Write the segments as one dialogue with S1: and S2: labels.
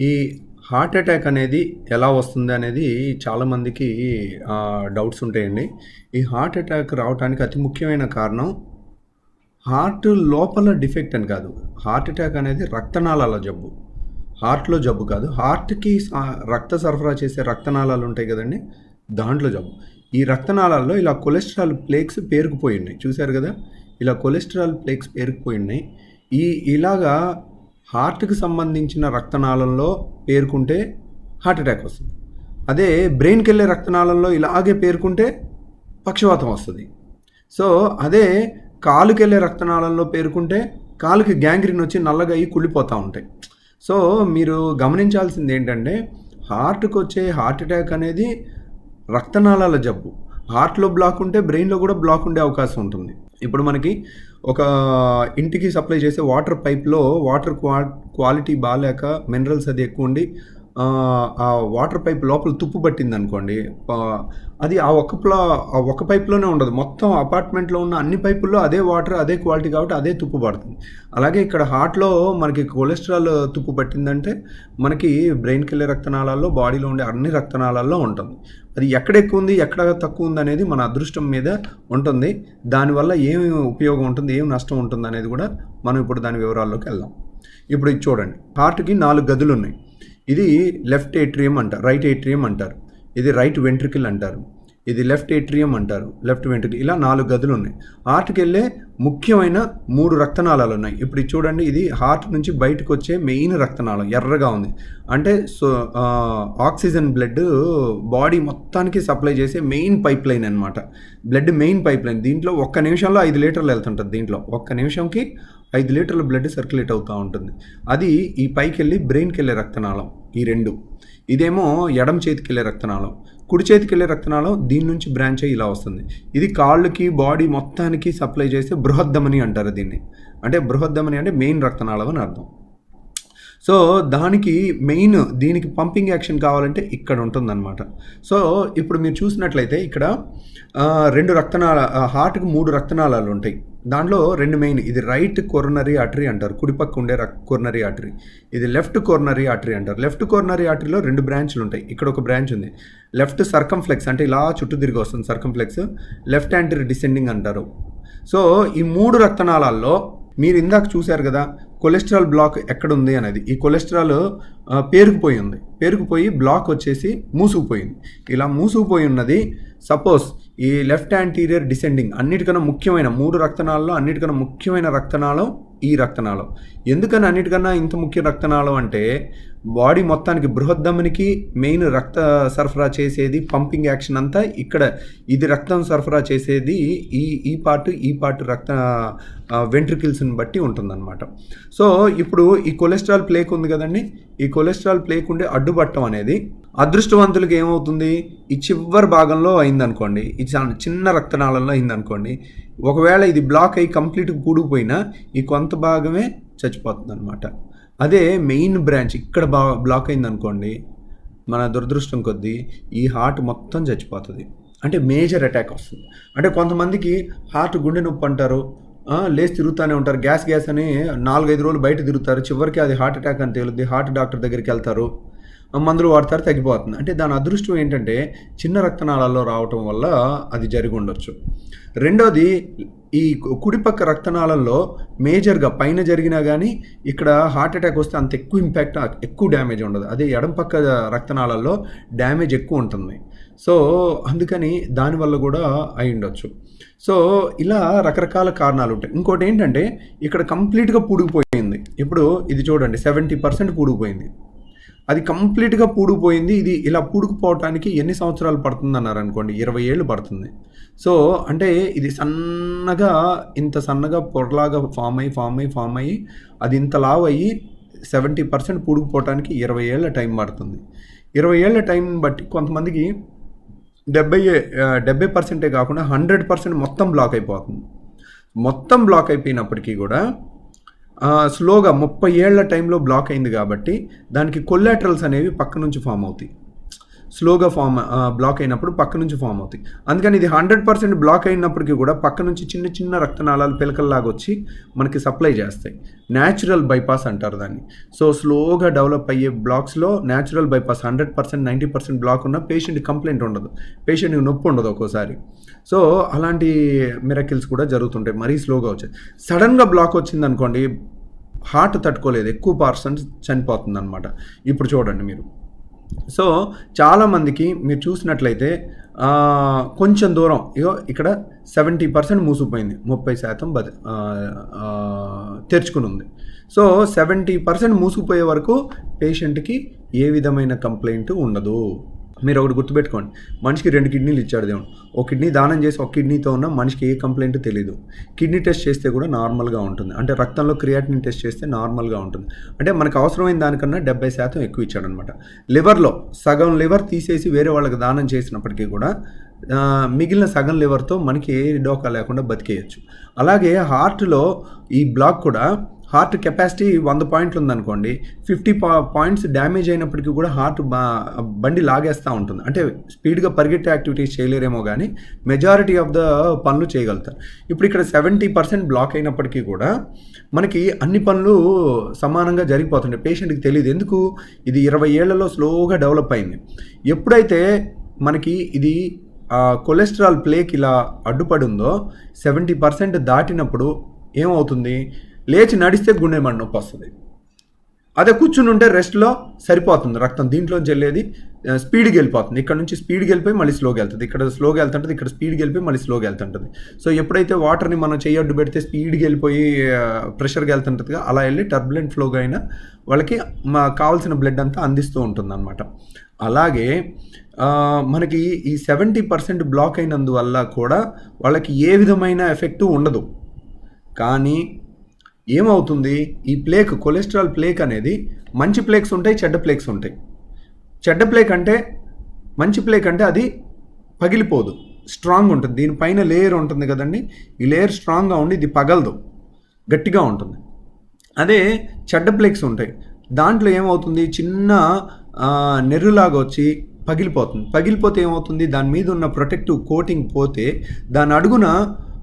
S1: ఈ heart attack అనేది ఎలా వస్తుంది అనేది చాలామందికి డౌట్స్ ఉంటాయండి. ఈ హార్ట్ అటాక్ రావడానికి అతి ముఖ్యమైన కారణం హార్ట్ లోపల డిఫెక్ట్ అని కాదు. హార్ట్ అటాక్ అనేది రక్తనాళాల జబ్బు. హార్ట్లో జబ్బు కాదు. హార్ట్కి రక్త సరఫరా చేసే రక్తనాళాలు ఉంటాయి కదండి. దాంట్లో జబ్బు. ఈ రక్తనాళాల్లో ఇలా కొలెస్ట్రాల్ ప్లేక్స్ పేరుకుపోయి ఉన్నాయి. చూశారు కదా? ఇలా కొలెస్ట్రాల్ ప్లేక్స్ పేరుకుపోయి ఉన్నాయి. ఈ ఇలాగా హార్ట్కి సంబంధించిన రక్తనాళంలో పేరుకుంటే హార్ట్ అటాక్ వస్తుంది. అదే బ్రెయిన్కి వెళ్ళే రక్తనాళంలో ఇలాగే పేరుకుంటే పక్షవాతం వస్తుంది. సో అదే కాలుకి వెళ్ళే రక్తనాళంలో పేరుకుంటే కాలుకి గ్యాంగ్రీన్ వచ్చి నల్లగా అయ్యి కుళ్ళిపోతూ ఉంటాయి. సో మీరు గమనించాల్సింది ఏంటంటే హార్ట్కి వచ్చే హార్ట్ అటాక్ అనేది రక్తనాళాల జబ్బు. హార్ట్లో బ్లాక్ ఉంటే బ్రెయిన్లో కూడా బ్లాక్ ఉండే అవకాశం ఉంటుంది. ఇప్పుడు మనకి ఒక ఇంటికి సప్లై చేసే వాటర్ పైప్లో వాటర్ క్వా క్వాలిటీ బాగాలేక మినరల్స్ అది ఎక్కువ ఉండి ఆ, వాటర్ పైప్ లోపల తుప్పు పట్టింది అనుకోండి అది ఆ ఒక్క ప్లా ఆ ఒక్క పైప్లోనే ఉండదు. మొత్తం అపార్ట్మెంట్లో ఉన్న అన్ని పైపుల్లో అదే వాటర్ అదే క్వాలిటీ కాబట్టి అదే తుప్పు పడుతుంది. అలాగే ఇక్కడ హార్ట్లో మనకి కొలెస్ట్రాల్ తుప్పు పట్టిందంటే మనకి బ్రెయిన్కి వెళ్ళే రక్తనాళాల్లో బాడీలో ఉండే అన్ని రక్తనాళాల్లో ఉంటుంది. అది ఎక్కడ ఎక్కువ ఉంది ఎక్కడ తక్కువ ఉంది అనేది మన అదృష్టం మీద ఉంటుంది. దానివల్ల ఏమి ఉపయోగం ఉంటుంది ఏం నష్టం ఉంటుంది అనేది కూడా మనం ఇప్పుడు దాని వివరాల్లోకి వెళ్దాం. ఇప్పుడు ఇది చూడండి. హార్ట్కి నాలుగు గదులు ఉన్నాయి ఇది లెఫ్ట్ ఏట్రియం అంటారు రైట్ ఏట్రియం అంటారు ఇది రైట్ వెంట్రికల్ అంటారు ఇది లెఫ్ట్ ఏట్రియం అంటారు లెఫ్ట్ వెంట్రికల్ ఇలా నాలుగు గదులు ఉన్నాయి. హార్ట్కి వెళ్ళే ముఖ్యమైన మూడు రక్తనాళాలు ఉన్నాయి. ఇప్పుడు చూడండి ఇది హార్ట్ నుంచి బయటకు వచ్చే మెయిన్ రక్తనాళం ఎర్రగా ఉంది. అంటే సో ఆక్సిజన్ బ్లడ్ బాడీ మొత్తానికి సప్లై చేసే మెయిన్ పైప్ లైన్ అనమాట బ్లడ్ మెయిన్ పైప్ లైన్ దీంట్లో ఒక్క నిమిషంలో ఐదు లీటర్లు వెళ్తుంటుంది దీంట్లో. ఒక్క నిమిషంకి ఐదు లీటర్ల బ్లడ్ సర్క్యులేట్ అవుతూ ఉంటుంది. అది ఈ పైకి వెళ్ళి బ్రెయిన్కి వెళ్ళే రక్తనాళం ఈ రెండు. ఇదేమో ఎడమ చేతికి వెళ్ళే రక్తనాళం. కుడి చేతికి వెళ్ళే రక్తనాళం దీని నుంచి బ్రాంచ్ అయ్యి ఇలా వస్తుంది. ఇది కాళ్ళకి బాడీ మొత్తానికి సప్లై చేస్తే బృహద్దమని అంటారు దీన్ని. అంటే బృహద్దమని అంటే మెయిన్ రక్తనాళం అని అర్థం. సో దానికి మెయిన్ దీనికి పంపింగ్ యాక్షన్ కావాలంటే ఇక్కడ ఉంటుందన్నమాట. సో ఇప్పుడు మీరు చూసినట్లయితే ఇక్కడ రెండు రక్తనాళ హార్ట్కి మూడు రక్తనాళాలు ఉంటాయి. దాంట్లో రెండు మెయిన్. ఇది రైట్ కొరనరీ ఆర్టరీ అంటారు. కుడిపక్క ఉండే కొరనరీ ఆర్టరీ. ఇది లెఫ్ట్ కొరనరీ ఆర్టరీ అంటారు. లెఫ్ట్ కొరనరీ ఆర్టరీలో రెండు బ్రాంచ్లు ఉంటాయి. ఇక్కడ ఒక బ్రాంచ్ ఉంది. లెఫ్ట్ సర్కంఫ్లెక్స్ అంటే ఇలా చుట్టూ తిరిగి వస్తుంది సర్కంఫ్లెక్స్. లెఫ్ట్ యాంటీ డిసెండింగ్ అంటారు. సో ఈ మూడు రక్తనాళాల్లో మీరు ఇందాక చూశారు కదా కొలెస్ట్రాల్ బ్లాక్ ఎక్కడ ఉంది అనేది. ఈ కొలెస్ట్రాల్ పేరుకుపోయి ఉంది. పేరుకుపోయి బ్లాక్ వచ్చేసి మూసుకుపోయింది. ఇలా మూసుకుపోయి ఉన్నది సపోజ్ ఈ లెఫ్ట్ యాంటీరియర్ డిసెండింగ్ అన్నిటికన్నా ముఖ్యమైన మూడు రక్తనాళాల్లో అన్నిటికన్నా ముఖ్యమైన రక్తనాళం ఈ రక్తనాళం. ఎందుకని అన్నిటికన్నా ఇంత ముఖ్య రక్తనాళం అంటే బాడీ మొత్తానికి బృహద్దమనికి మెయిన్ రక్త సరఫరా చేసేది పంపింగ్ యాక్షన్ అంతా ఇక్కడ. ఇది రక్తం సరఫరా చేసేది ఈ ఈ పార్ట్ ఈ పార్ట్ రక్త వెంట్రికిల్స్ని బట్టి ఉంటుందన్నమాట. సో ఇప్పుడు ఈ కొలెస్ట్రాల్ ప్లేక్ ఉంది కదండి. ఈ కొలెస్ట్రాల్ ప్లేక్ ఉండే అడ్డుపట్టం అనేది అదృష్టవంతులకి ఏమవుతుంది? ఈ చివరి భాగంలో అయిందనుకోండి ఈ చిన్న రక్తనాళంలో అయిందనుకోండి ఒకవేళ ఇది బ్లాక్ అయ్యి కంప్లీట్గా కూడుకుపోయినా ఈ కొంత భాగమే చచ్చిపోతుంది అనమాట అదే మెయిన్ బ్రాంచ్ ఇక్కడ బా బ్లాక్ అయిందనుకోండి మన దురదృష్టం కొద్దీ ఈ హార్ట్ మొత్తం చచ్చిపోతుంది. అంటే మేజర్ అటాక్ వస్తుంది. అంటే కొంతమందికి హార్ట్ గుండె నొప్పి అంటారు లేచి తిరుగుతూనే ఉంటారు గ్యాస్ గ్యాస్ అని నాలుగైదు రోజులు బయట తిరుగుతారు చివరికి అది హార్ట్ అటాక్ అని తేలుద్ది హార్ట్ డాక్టర్ దగ్గరికి వెళ్తారు. మందులు వాడతారు తగ్గిపోతుంది. అంటే దాని అదృష్టం ఏంటంటే చిన్న రక్తనాళాల్లో రావటం వల్ల అది జరిగి ఉండొచ్చు. రెండోది ఈ కుడిపక్క రక్తనాళంలో మేజర్గా పైన జరిగినా కానీ ఇక్కడ హార్ట్ అటాక్ వస్తే అంత ఎక్కువ ఇంపాక్ట్ ఎక్కువ డ్యామేజ్ ఉండదు. అదే ఎడం పక్క రక్తనాళాల్లో డ్యామేజ్ ఎక్కువ ఉంటుంది. సో అందుకని దానివల్ల కూడా అయి ఉండొచ్చు. సో ఇలా రకరకాల కారణాలు ఉంటాయి. ఇంకోటి ఏంటంటే ఇక్కడ కంప్లీట్గా పూడిపోయింది ఇప్పుడు ఇది చూడండి సెవెంటీ పర్సెంట్ పూడిపోయింది అది కంప్లీట్గా పూడిపోయింది ఇది ఇలా పూడుకుపోవటానికి ఎన్ని సంవత్సరాలు పడుతుంది అన్నారు అనుకోండి. ఇరవై ఏళ్ళు పడుతుంది. సో అంటే ఇది సన్నగా ఇంత సన్నగా పొరలాగా ఫామ్ అయ్యి ఫామ్ అయ్యి ఫామ్ అయ్యి అది ఇంత లావ్ అయ్యి సెవెంటీ పర్సెంట్ పూడుకుపోవటానికి ఇరవై ఏళ్ళ టైం పడుతుంది. ఇరవై ఏళ్ళ టైం బట్టి కొంతమందికి డెబ్బై డెబ్బై పర్సెంటే కాకుండా హండ్రెడ్ పర్సెంట్ మొత్తం బ్లాక్ అయిపోతుంది. మొత్తం బ్లాక్ అయిపోయినప్పటికీ కూడా స్లోగా ముప్పై ఏళ్ళ టైంలో బ్లాక్ అయింది కాబట్టి దానికి కొల్లాటరల్స్ అనేవి పక్క నుంచి ఫామ్ అవుతాయి. స్లోగా ఫామ్ బ్లాక్ అయినప్పుడు పక్క నుంచి ఫామ్ అవుతాయి. అందుకని ఇది హండ్రెడ్ పర్సెంట్ బ్లాక్ అయినప్పటికీ కూడా పక్క నుంచి చిన్న చిన్న రక్తనాళాలు పిలకల్లాగా వచ్చి మనకి సప్లై చేస్తాయి. న్యాచురల్ బైపాస్ అంటారు దాన్ని. సో స్లోగా డెవలప్ అయ్యే బ్లాక్స్లో natural bypass hundred percent ninety percent block ఉన్న పేషెంట్ కంప్లైంట్ ఉండదు. పేషెంట్కి నొప్పి ఉండదు ఒక్కోసారి. సో అలాంటి మిరకిల్స్ కూడా జరుగుతుంటాయి. మరీ స్లోగా వచ్చాయి. సడన్గా బ్లాక్ వచ్చింది అనుకోండి హార్ట్ తట్టుకోలేదు. ఎక్కువ పర్సెంట్ చనిపోతుంది అనమాట ఇప్పుడు చూడండి మీరు. సో చాలామందికి మీరు చూసినట్లయితే కొంచెం దూరం ఇగో ఇక్కడ సెవెంటీ పర్సెంట్ మూసుకుపోయింది ముప్పై శాతం బతి తెరుచుకుని ఉంది సో సెవెంటీ పర్సెంట్ మూసుకుపోయే వరకు పేషెంట్కి ఏ విధమైన కంప్లైంట్ ఉండదు. మీరు ఒకటి గుర్తుపెట్టుకోండి. మనిషికి రెండు కిడ్నీలు ఇచ్చాడు దేవుడు. ఒక కిడ్నీ దానం చేసి ఒక కిడ్నీతో ఉన్న మనిషికి ఏ కంప్లైంట్ తెలియదు కిడ్నీ టెస్ట్ చేస్తే కూడా నార్మల్గా ఉంటుంది. అంటే రక్తంలో క్రియాటిన్ టెస్ట్ చేస్తే నార్మల్గా ఉంటుంది. అంటే మనకు అవసరమైన దానికన్నా డెబ్బై శాతం ఎక్కువ ఇచ్చాడనమాట. లివర్లో సగం లివర్ తీసేసి వేరే వాళ్ళకి దానం చేసినప్పటికీ కూడా మిగిలిన సగం లివర్తో మనకి ఏ డోకా లేకుండా బతికేయచ్చు. అలాగే హార్ట్లో ఈ బ్లాక్ కూడా హార్ట్ కెపాసిటీ వంద పాయింట్లు ఉందనుకోండి ఫిఫ్టీ పా పాయింట్స్ డ్యామేజ్ అయినప్పటికీ కూడా హార్ట్ బా బండి లాగేస్తూ ఉంటుంది. అంటే స్పీడ్గా పరిగెట్టే యాక్టివిటీస్ చేయలేరేమో కానీ మెజారిటీ ఆఫ్ ద పనులు చేయగలుగుతారు. ఇప్పుడు ఇక్కడ సెవెంటీ పర్సెంట్ బ్లాక్ అయినప్పటికీ కూడా మనకి అన్ని పనులు సమానంగా జరిగిపోతుంటాయి పేషెంట్కి తెలియదు ఎందుకు? ఇది ఇరవై ఏళ్ళలో స్లోగా డెవలప్ అయింది. ఎప్పుడైతే మనకి ఇది కొలెస్ట్రాల్ ప్లేక్ ఇలా అడ్డుపడుందో సెవెంటీ పర్సెంట్ దాటినప్పుడు ఏమవుతుంది? లేచి నడిస్తే గుండె మంట నొప్పి వస్తుంది. అదే కూర్చుని ఉంటే రెస్ట్లో సరిపోతుంది. రక్తం దీంట్లోంచి వెళ్ళేది స్పీడ్కి వెళ్ళిపోతుంది. ఇక్కడ నుంచి స్పీడ్కి వెళ్ళిపోయి మళ్ళీ స్లోగా వెళ్తుంది. ఇక్కడ స్లోగా వెళ్తుంటుంది ఇక్కడ స్పీడ్కి వెళ్ళిపోయి మళ్ళీ స్లోగా వెళ్తుంటుంది. సో ఎప్పుడైతే వాటర్ని మనం చేయొడ్డు పెడితే స్పీడ్కి వెళ్ళిపోయి ప్రెషర్కి వెళ్తుంటుందిగా అలా వెళ్ళి టర్బులెంట్ ఫ్లోగా అయినా వాళ్ళకి మా కావాల్సిన బ్లడ్ అంతా అందిస్తూ ఉంటుంది అలాగే మనకి ఈ సెవెంటీ పర్సెంట్ బ్లాక్ అయినందువల్ల కూడా వాళ్ళకి ఏ విధమైన ఎఫెక్టు ఉండదు. కానీ ఏమవుతుంది? ఈ ప్లేక్ కొలెస్ట్రాల్ ప్లేక్ అనేది మంచి ప్లేక్స్ ఉంటాయి చెడ్డ ప్లేక్స్ ఉంటాయి. చెడ్డ ప్లేక్ అంటే మంచి ప్లేక్ అంటే అది పగిలిపోదు స్ట్రాంగ్ ఉంటుంది. దీనిపైన లేయర్ ఉంటుంది కదండి. ఈ లేయర్ స్ట్రాంగ్గా ఉండి ఇది పగలదు గట్టిగా ఉంటుంది. అదే చెడ్డ ప్లేక్స్ ఉంటాయి. దాంట్లో ఏమవుతుంది? చిన్న నెర్రులాగా వచ్చి పగిలిపోతుంది. పగిలిపోతే ఏమవుతుంది? దాని మీద ఉన్న ప్రొటెక్టివ్ కోటింగ్ పోతే దాని అడుగున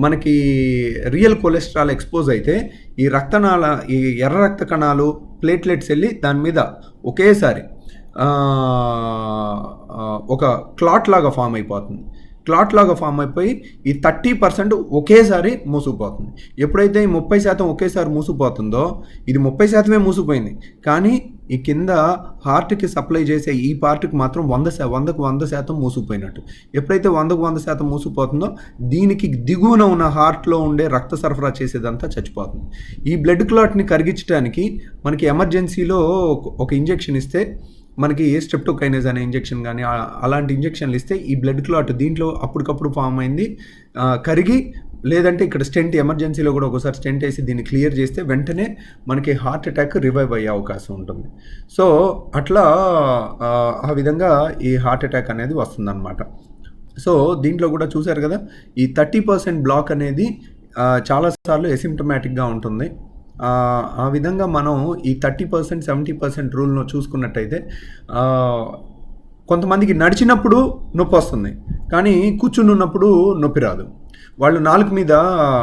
S1: మనకి రియల్ కొలెస్ట్రాల్ ఎక్స్పోజ్ అయితే ఈ రక్తనాళ ఈ ఎర్ర రక్త కణాలు ప్లేట్లెట్స్ వెళ్ళి దాని మీద ఒకేసారి ఒక క్లాట్ లాగా ఫామ్ అయిపోతుంది. క్లాట్ లాగా ఫామ్ అయిపోయి ఈ థర్టీ పర్సెంట్ ఒకేసారి మూసుకుపోతుంది. ఎప్పుడైతే ఈ ముప్పై శాతం ఒకేసారి మూసుకుపోతుందో ఇది ముప్పై శాతమే మూసుకుపోయింది. కానీ ఈ కింద హార్ట్కి సప్లై చేసే ఈ పార్ట్కి మాత్రం వంద శా వందకు వంద శాతం మూసుకుపోయినట్టు. ఎప్పుడైతే వందకు వంద శాతం మూసుకుపోతుందో దీనికి దిగువన ఉన్న హార్ట్లో ఉండే రక్త సరఫరా చేసేదంతా చచ్చిపోతుంది. ఈ బ్లడ్ క్లాట్ని కరిగించడానికి మనకి ఎమర్జెన్సీలో ఒక- ఒక ఇంజెక్షన్ ఇస్తే మనకి ఏ స్ట్రెప్టోకైనేజ్ అనే ఇంజెక్షన్ కానీ అలాంటి ఇంజెక్షన్లు ఇస్తే ఈ బ్లడ్ క్లాట్ దీంట్లో అప్పటికప్పుడు ఫామ్ అయింది. కరిగి లేదంటే ఇక్కడ స్టెంట్ ఎమర్జెన్సీలో కూడా ఒకసారి స్టెంట్ వేసి దీన్ని క్లియర్ చేస్తే వెంటనే మనకి హార్ట్ అటాక్ రివైవ్ అయ్యే అవకాశం ఉంటుంది. సో అట్లా ఆ, విధంగా ఈ హార్ట్ అటాక్ అనేది వస్తుందన్నమాట. సో దీంట్లో కూడా చూశారు కదా ఈ థర్టీ పర్సెంట్ బ్లాక్ అనేది చాలాసార్లు ఎసిమ్టమాటిక్గా ఉంటుంది. ఆ, విధంగా మనం ఈ థర్టీ పర్సెంట్ సెవెంటీ పర్సెంట్ రూల్ను చూసుకున్నట్టయితే కొంతమందికి నడిచినప్పుడు నొప్పి వస్తుంది. కానీ కూర్చుని ఉన్నప్పుడు నొప్పి రాదు. వాళ్ళు నాలుగు మీద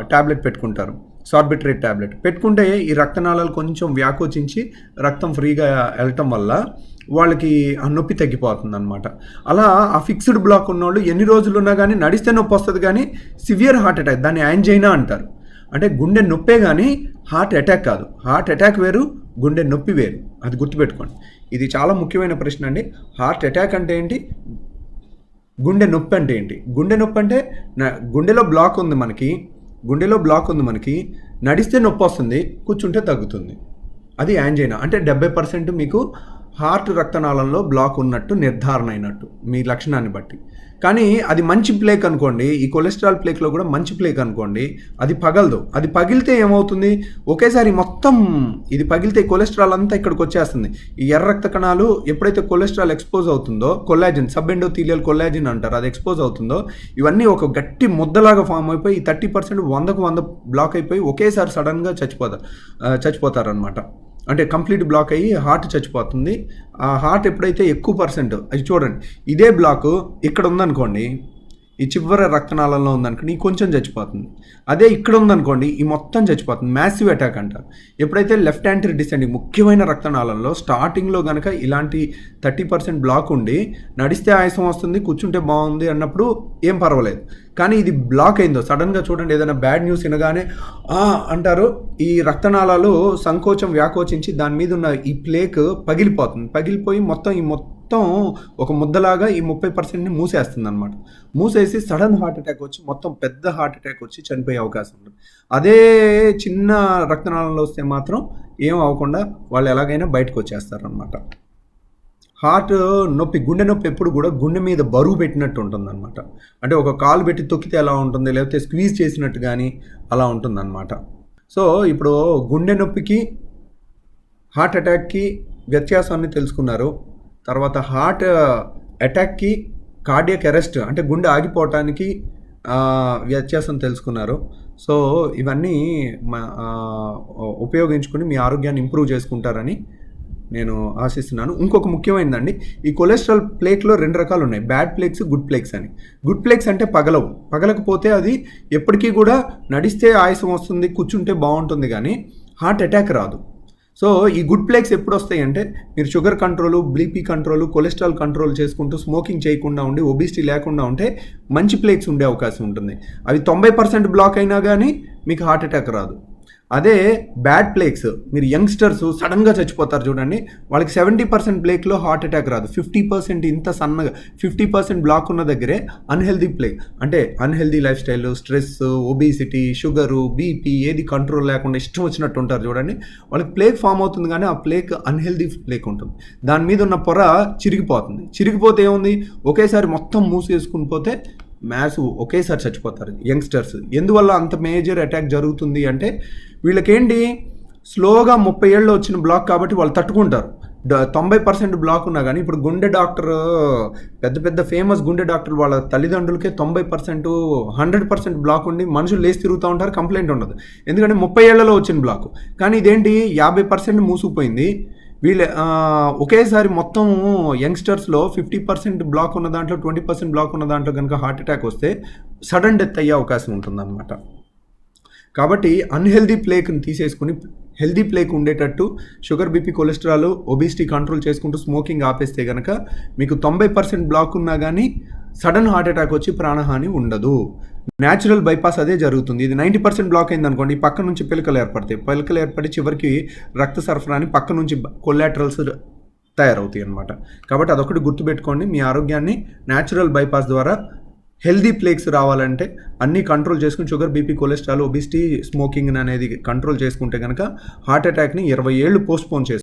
S1: ట్యాబ్లెట్ పెట్టుకుంటారు. సార్బిట్రేట్ ట్యాబ్లెట్ పెట్టుకుంటే ఈ రక్తనాళాలు కొంచెం వ్యాకోచించి రక్తం ఫ్రీగా వెళ్ళటం వల్ల వాళ్ళకి ఆ నొప్పి తగ్గిపోతుంది అనమాట అలా ఆ ఫిక్స్డ్ బ్లాక్ ఉన్నోళ్ళు ఎన్ని రోజులు ఉన్నా కానీ నడిస్తే నొప్పి వస్తుంది కానీ సివియర్ హార్ట్ అటాక్ దాన్ని యాంజైనా అంటారు. అంటే గుండె నొప్పే కానీ హార్ట్ అటాక్ కాదు. హార్ట్ అటాక్ వేరు గుండె నొప్పి వేరు. అది గుర్తుపెట్టుకోండి. ఇది చాలా ముఖ్యమైన ప్రశ్న అండి. హార్ట్ అటాక్ అంటే ఏంటి? గుండె నొప్పి అంటే ఏంటి? గుండె నొప్పి అంటే నా గుండెలో బ్లాక్ ఉంది మనకి గుండెలో బ్లాక్ ఉంది మనకి నడిస్తే నొప్పి వస్తుంది కూర్చుంటే తగ్గుతుంది. అది యాంజైనా. అంటే డెబ్బై పర్సెంట్ మీకు హార్ట్ రక్తనాళంలో బ్లాక్ ఉన్నట్టు నిర్ధారణ అయినట్టు మీ లక్షణాన్ని బట్టి. కానీ అది మంచి ప్లేక్ అనుకోండి ఈ కొలెస్ట్రాల్ ప్లేక్లో కూడా మంచి ప్లేక్ అనుకోండి అది పగలదు. అది పగిలితే ఏమవుతుంది? ఒకేసారి మొత్తం ఇది పగిలితే కొలెస్ట్రాల్ అంతా ఇక్కడికి వచ్చేస్తుంది. ఈ ఎర్ర రక్త కణాలు ఎప్పుడైతే కొలెస్ట్రాల్ ఎక్స్పోజ్ అవుతుందో కొల్లాజిన్ సబ్ ఎండోథీలియల్ కొల్లాజిన్ అంటారు అది ఎక్స్పోజ్ అవుతుందో ఇవన్నీ ఒక గట్టి ముద్దలాగా ఫామ్ అయిపోయి థర్టీ పర్సెంట్ వందకు వంద బ్లాక్ అయిపోయి ఒకేసారి సడన్గా చచ్చిపోతారు చచ్చిపోతారనమాట అంటే కంప్లీట్ బ్లాక్ అయ్యి హార్ట్ చచ్చిపోతుంది. ఆ హార్ట్ ఎప్పుడైతే ఎక్కువ పర్సెంట్ అది చూడండి ఇదే బ్లాక్ ఇక్కడ ఉందనుకోండి ఈ చివరి రక్తనాళంలో ఉందనుకోండి ఈ కొంచెం చచ్చిపోతుంది. అదే ఇక్కడ ఉందనుకోండి ఈ మొత్తం చచ్చిపోతుంది. మ్యాసివ్ అటాక్ అంట. ఎప్పుడైతే లెఫ్ట్ యాంటీ డిసెండింగ్ ముఖ్యమైన రక్తనాళంలో స్టార్టింగ్లో కనుక ఇలాంటి థర్టీ పర్సెంట్ బ్లాక్ ఉండి నడిస్తే ఆయాసం వస్తుంది కూర్చుంటే బాగుంది అన్నప్పుడు ఏం పర్వాలేదు. కానీ ఇది బ్లాక్ అయిందో సడన్గా చూడండి ఏదైనా బ్యాడ్ న్యూస్ వినగానే అంటారు. ఈ రక్తనాళాలు సంకోచం వ్యాకోచించి దాని మీద ఉన్న ఈ ప్లేక్ పగిలిపోతుంది. పగిలిపోయి మొత్తం ఈ మొత్తం మొత్తం ఒక ముద్దలాగా ఈ ముప్పై పర్సెంట్ని మూసేస్తుంది అనమాట మూసేసి సడన్ హార్ట్ అటాక్ వచ్చి మొత్తం పెద్ద హార్ట్ అటాక్ వచ్చి చనిపోయే అవకాశం ఉంటుంది అదే చిన్న రక్తనాళంలో వస్తే మాత్రం ఏం అవ్వకుండా వాళ్ళు ఎలాగైనా బయటకు వచ్చేస్తారనమాట హార్ట్ నొప్పి గుండె నొప్పి ఎప్పుడు కూడా గుండె మీద బరువు పెట్టినట్టు ఉంటుంది అనమాట అంటే ఒక కాలు పెట్టి తొక్కితే ఎలా ఉంటుంది లేకపోతే స్క్వీజ్ చేసినట్టు కానీ అలా ఉంటుంది అనమాట సో ఇప్పుడు గుండె నొప్పికి హార్ట్ అటాక్కి వ్యత్యాసాన్ని తెలుసుకున్నారు. తర్వాత హార్ట్ అటాక్కి కార్డియక్ అరెస్ట్ అంటే గుండె ఆగిపోవటానికి వ్యత్యాసం తెలుసుకున్నారు. సో ఇవన్నీ మా ఉపయోగించుకుని మీ ఆరోగ్యాన్ని ఇంప్రూవ్ చేసుకుంటారని నేను ఆశిస్తున్నాను. ఇంకొక ముఖ్యమైనదండి ఈ కొలెస్ట్రాల్ ప్లేక్లో రెండు రకాలు ఉన్నాయి బ్యాడ్ ప్లేక్స్ గుడ్ ప్లేక్స్ అని. గుడ్ ప్లేక్స్ అంటే పగలవు. పగలకపోతే అది ఎప్పటికీ కూడా నడిస్తే ఆయాసం వస్తుంది కూర్చుంటే బాగుంటుంది కానీ హార్ట్ అటాక్ రాదు. సో ఈ గుడ్ ప్లేక్స్ ఎప్పుడు వస్తాయంటే మీరు sugar control BP control cholesterol control చేసుకుంటూ స్మోకింగ్ చేయకుండా ఉండి ఒబిసిటీ లేకుండా ఉంటే మంచి ప్లేక్స్ ఉండే అవకాశం ఉంటుంది. అవి తొంభై పర్సెంట్ బ్లాక్ అయినా కానీ మీకు హార్ట్ అటాక్ రాదు. అదే బ్యాడ్ ప్లేక్స్. మీరు యంగ్స్టర్స్ సడన్గా చచ్చిపోతారు చూడండి. వాళ్ళకి సెవెంటీ పర్సెంట్ ప్లేక్లో హార్ట్ అటాక్ రాదు. ఫిఫ్టీ పర్సెంట్ ఇంత సన్నగా ఫిఫ్టీ పర్సెంట్ బ్లాక్ ఉన్న దగ్గరే అన్హెల్దీ ప్లేక్ అంటే unhealthy lifestyle stress obesity sugar BP ఏది కంట్రోల్ లేకుండా ఇష్టం వచ్చినట్టు ఉంటారు చూడండి. వాళ్ళకి ప్లేక్ ఫామ్ అవుతుంది కానీ ఆ ప్లేక్ అన్హెల్దీ ప్లేక్ ఉంటుంది. దాని మీద ఉన్న పొర చిరిగిపోతుంది. చిరిగిపోతే ఏముంది? ఒకేసారి మొత్తం మూసేసుకుని పోతే మ్యాథ్స్ ఒకేసారి చచ్చిపోతారు యంగ్స్టర్స్. ఎందువల్ల అంత మేజర్ అటాక్ జరుగుతుంది అంటే వీళ్ళకేంటి? స్లోగా ముప్పై ఏళ్ళు వచ్చిన బ్లాక్ కాబట్టి వాళ్ళు తట్టుకుంటారు. తొంభై పర్సెంట్ బ్లాక్ ఉన్నా కానీ ఇప్పుడు గుండె డాక్టర్ పెద్ద పెద్ద ఫేమస్ గుండె డాక్టర్ వాళ్ళ తల్లిదండ్రులకే తొంభై పర్సెంట్ హండ్రెడ్ పర్సెంట్ బ్లాక్ ఉండి మనుషులు లేచి తిరుగుతూ ఉంటారు కంప్లైంట్ ఉండదు. ఎందుకంటే ముప్పై ఏళ్ళలో వచ్చిన బ్లాక్. కానీ ఇదేంటి? యాభై పర్సెంట్ మూసుకుపోయింది. వీళ్ళ ఒకేసారి మొత్తం యంగ్స్టర్స్లో ఫిఫ్టీ పర్సెంట్ బ్లాక్ ఉన్న దాంట్లో ట్వంటీ పర్సెంట్ బ్లాక్ ఉన్న దాంట్లో కనుక హార్ట్ అటాక్ వస్తే సడన్ డెత్ అయ్యే అవకాశం ఉంటుందన్నమాట. కాబట్టి అన్హెల్దీ ప్లేక్ని తీసేసుకుని హెల్దీ ప్లేక్ ఉండేటట్టు sugar BP cholesterol obesity control చేసుకుంటూ స్మోకింగ్ ఆపేస్తే కనుక మీకు తొంభై పర్సెంట్ బ్లాక్ ఉన్నా కానీ సడన్ హార్ట్ అటాక్ వచ్చి ప్రాణహాని ఉండదు. న్యాచురల్ బైపాస్ అదే జరుగుతుంది. ఇది నైంటీ పర్సెంట్ బ్లాక్ అయింది అనుకోండి పక్క నుంచి పిలకలు ఏర్పడతాయి. పిలకలు ఏర్పడి చివరికి రక్త సరఫరాని పక్క నుంచి కొలాటరల్స్ తయారవుతాయి అన్నమాట కాబట్టి అదొకటి గుర్తుపెట్టుకోండి మీ ఆరోగ్యాన్ని న్యాచురల్ బైపాస్ ద్వారా హెల్దీ ప్లేక్స్ రావాలంటే అన్నీ కంట్రోల్ చేసుకుని sugar BP cholesterol obesity smoking అనేది కంట్రోల్ చేసుకుంటే కనుక హార్ట్ అటాక్ని ఇరవై ఏళ్ళు పోస్ట్పోన్ చేస్తుంది.